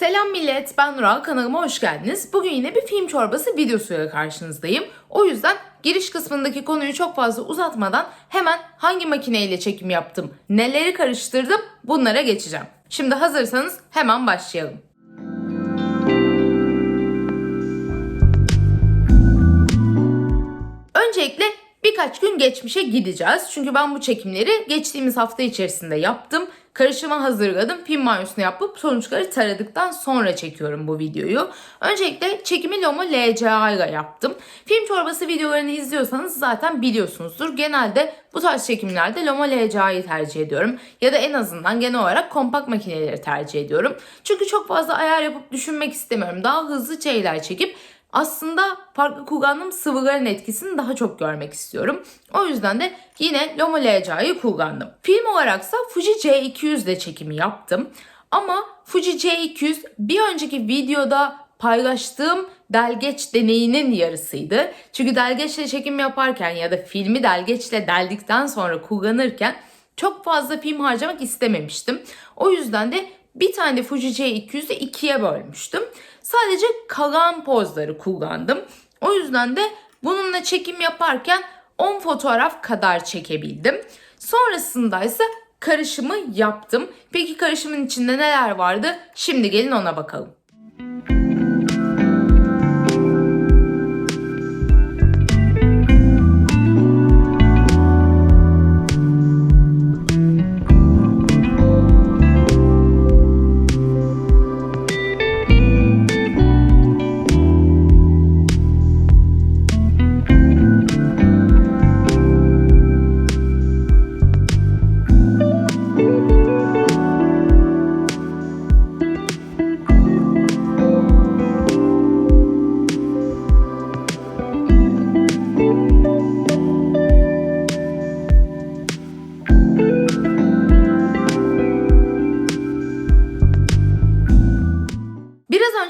Selam millet, ben Nural. Kanalıma hoş geldiniz. Bugün yine bir film çorbası videosuyla karşınızdayım. O yüzden giriş kısmındaki konuyu çok fazla uzatmadan hemen hangi makineyle çekim yaptım, neleri karıştırdım bunlara geçeceğim. Şimdi hazırsanız hemen başlayalım. Öncelikle birkaç gün geçmişe gideceğiz. Çünkü ben bu çekimleri geçtiğimiz hafta içerisinde yaptım. Karışımı hazırladım. Film banyosunu yapıp sonuçları taradıktan sonra çekiyorum bu videoyu. Öncelikle çekimi Lomo LCA ile yaptım. Film çorbası videolarını izliyorsanız zaten biliyorsunuzdur. Genelde bu tarz çekimlerde Lomo LCA'yı tercih ediyorum. Ya da en azından genel olarak kompakt makineleri tercih ediyorum. Çünkü çok fazla ayar yapıp düşünmek istemiyorum. Daha hızlı şeyler çekip aslında farklı kullandığım sıvıların etkisini daha çok görmek istiyorum. O yüzden de yine Lomo LCA'yı kullandım. Film olaraksa Fuji C200 ile çekimi yaptım. Ama Fuji C200 bir önceki videoda paylaştığım delgeç deneyinin yarısıydı. Çünkü delgeçle çekim yaparken ya da filmi delgeçle deldikten sonra kullanırken çok fazla film harcamak istememiştim. O yüzden de bir tane Fuji C200'ü ikiye bölmüştüm. Sadece kalan pozları kullandım. O yüzden de bununla çekim yaparken 10 fotoğraf kadar çekebildim. Sonrasında ise karışımı yaptım. Peki karışımın içinde neler vardı? Şimdi gelin ona bakalım. Biraz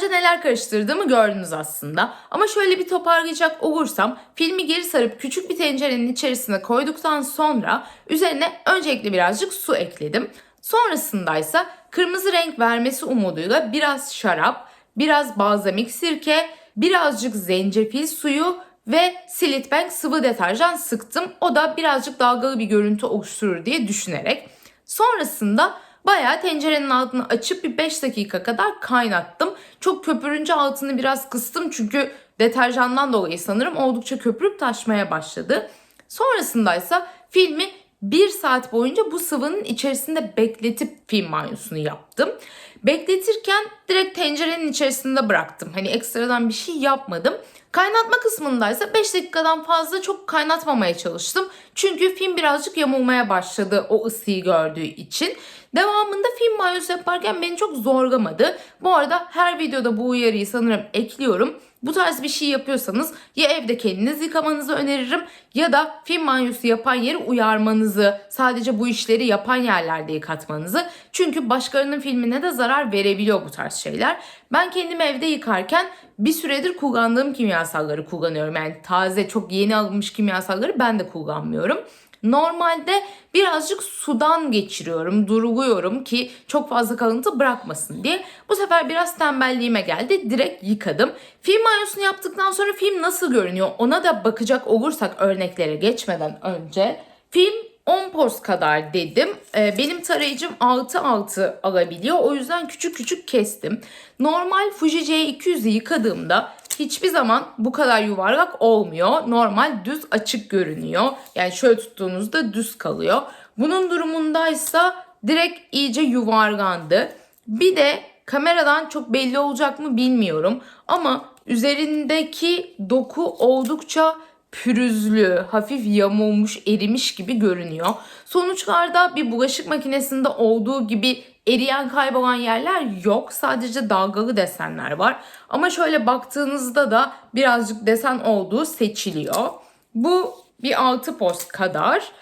önce neler karıştırdığımı gördünüz aslında. Ama şöyle bir toparlayacak olursam filmi geri sarıp küçük bir tencerenin içerisine koyduktan sonra üzerine öncelikle birazcık su ekledim. Sonrasında ise kırmızı renk vermesi umuduyla biraz şarap, biraz balzamik sirke, birazcık zencefil suyu ve Silitbank sıvı deterjan sıktım. O da birazcık dalgalı bir görüntü oluşturur diye düşünerek. Sonrasında Bayağı tencerenin altını açıp bir 5 dakika kadar kaynattım. Çok köpürünce altını biraz kıstım çünkü deterjandan dolayı sanırım oldukça köpürüp taşmaya başladı. Sonrasında ise filmi 1 saat boyunca bu sıvının içerisinde bekletip film banyosunu yaptım. Bekletirken direkt tencerenin içerisinde bıraktım. Hani ekstradan bir şey yapmadım. Kaynatma kısmındaysa 5 dakikadan fazla çok kaynatmamaya çalıştım. Çünkü film birazcık yamulmaya başladı o ısıyı gördüğü için. Devamında film banyosu yaparken beni çok zorlamadı. Bu arada her videoda bu uyarıyı sanırım ekliyorum. Bu tarz bir şey yapıyorsanız ya evde kendiniz yıkamanızı öneririm ya da film banyosu yapan yeri uyarmanızı, sadece bu işleri yapan yerlerde yıkatmanızı. Çünkü başkalarının filmine de zarar verebiliyor bu tarz şeyler. Ben kendim evde yıkarken bir süredir kullandığım kimyasalları kullanıyorum. Yani taze çok yeni alınmış kimyasalları ben de kullanmıyorum. Normalde birazcık sudan geçiriyorum, duruluyorum ki çok fazla kalıntı bırakmasın diye. Bu sefer biraz tembelliğime geldi. Direkt yıkadım. Film banyosunu yaptıktan sonra film nasıl görünüyor ona da bakacak olursak örneklere geçmeden önce film 10 poz kadar dedim. Ee, benim tarayıcım 6-6 alabiliyor. O yüzden küçük küçük kestim. Normal Fuji C200'ü yıkadığımda hiçbir zaman bu kadar yuvarlak olmuyor. Normal düz açık görünüyor. Yani şöyle tuttuğunuzda düz kalıyor. Bunun durumundaysa direkt iyice yuvarlandı. Bir de kameradan çok belli olacak mı bilmiyorum. Ama üzerindeki doku oldukça pürüzlü, hafif yamulmuş, erimiş gibi görünüyor. Sonuçlarda bir bulaşık makinesinde olduğu gibi eriyen kaybolan yerler yok. Sadece dalgalı desenler var. Ama şöyle baktığınızda da birazcık desen olduğu seçiliyor. Bu bir 6 post kadar.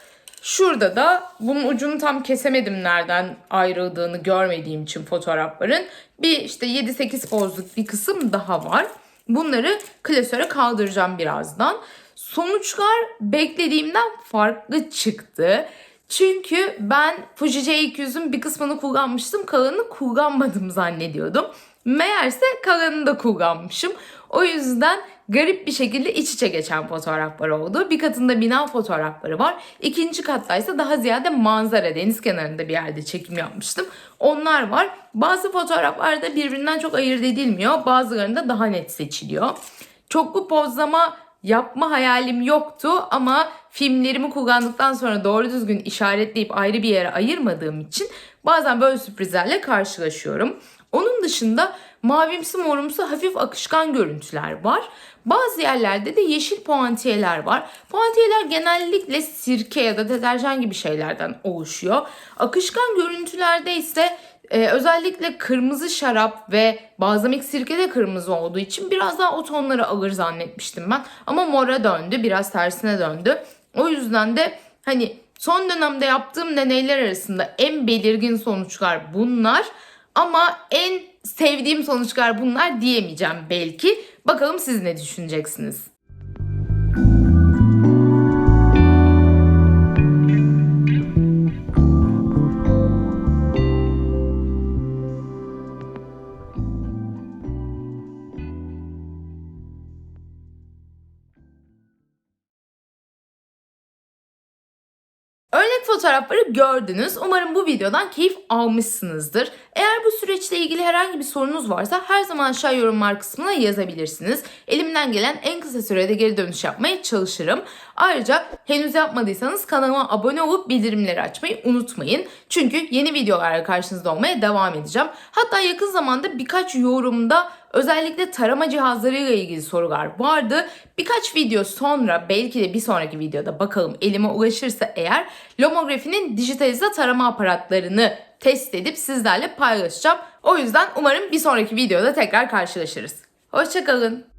Şurada da bunun ucunu tam kesemedim nereden ayrıldığını görmediğim için fotoğrafların. Bir işte 7-8 pozluk bir kısım daha var. Bunları klasöre kaldıracağım birazdan. Sonuçlar beklediğimden farklı çıktı. Çünkü ben Fuji C200'ün bir kısmını kullanmıştım. Kalanını kullanmadım zannediyordum. Meğerse kalanını da kullanmışım. O yüzden garip bir şekilde iç içe geçen fotoğraflar oldu. Bir katında bina fotoğrafları var. İkinci kattaysa daha ziyade manzara, deniz kenarında bir yerde çekim yapmıştım. Onlar var. Bazı fotoğraflarda birbirinden çok ayırt edilmiyor. Bazılarında daha net seçiliyor. Çoklu pozlama yapma hayalim yoktu ama filmlerimi kullandıktan sonra doğru düzgün işaretleyip ayrı bir yere ayırmadığım için bazen böyle sürprizlerle karşılaşıyorum. Onun dışında mavimsi morumsu hafif akışkan görüntüler var. Bazı yerlerde de yeşil puantiyeler var. Puantiyeler genellikle sirke ya da deterjan gibi şeylerden oluşuyor. Akışkan görüntülerde ise ee, özellikle kırmızı şarap ve balzamik sirke de kırmızı olduğu için biraz daha o tonları alır zannetmiştim ben. Ama mora döndü, biraz tersine döndü. O yüzden de hani son dönemde yaptığım deneyler arasında en belirgin sonuçlar bunlar. Ama en sevdiğim sonuçlar bunlar diyemeyeceğim belki. Bakalım siz ne düşüneceksiniz? Örnek fotoğrafları gördünüz. Umarım bu videodan keyif almışsınızdır. Eğer bu süreçle ilgili herhangi bir sorunuz varsa her zaman aşağı yorumlar kısmına yazabilirsiniz. Elimden gelen en kısa sürede geri dönüş yapmaya çalışırım. Ayrıca henüz yapmadıysanız kanalıma abone olup bildirimleri açmayı unutmayın. Çünkü yeni videolarla karşınızda olmaya devam edeceğim. Hatta yakın zamanda birkaç yorumda özellikle tarama cihazlarıyla ilgili sorular vardı. Birkaç video sonra belki de bir sonraki videoda bakalım elime ulaşırsa eğer Lomography'nin dijitalize tarama aparatlarını test edip sizlerle paylaşacağım. O yüzden umarım bir sonraki videoda tekrar karşılaşırız. Hoşçakalın.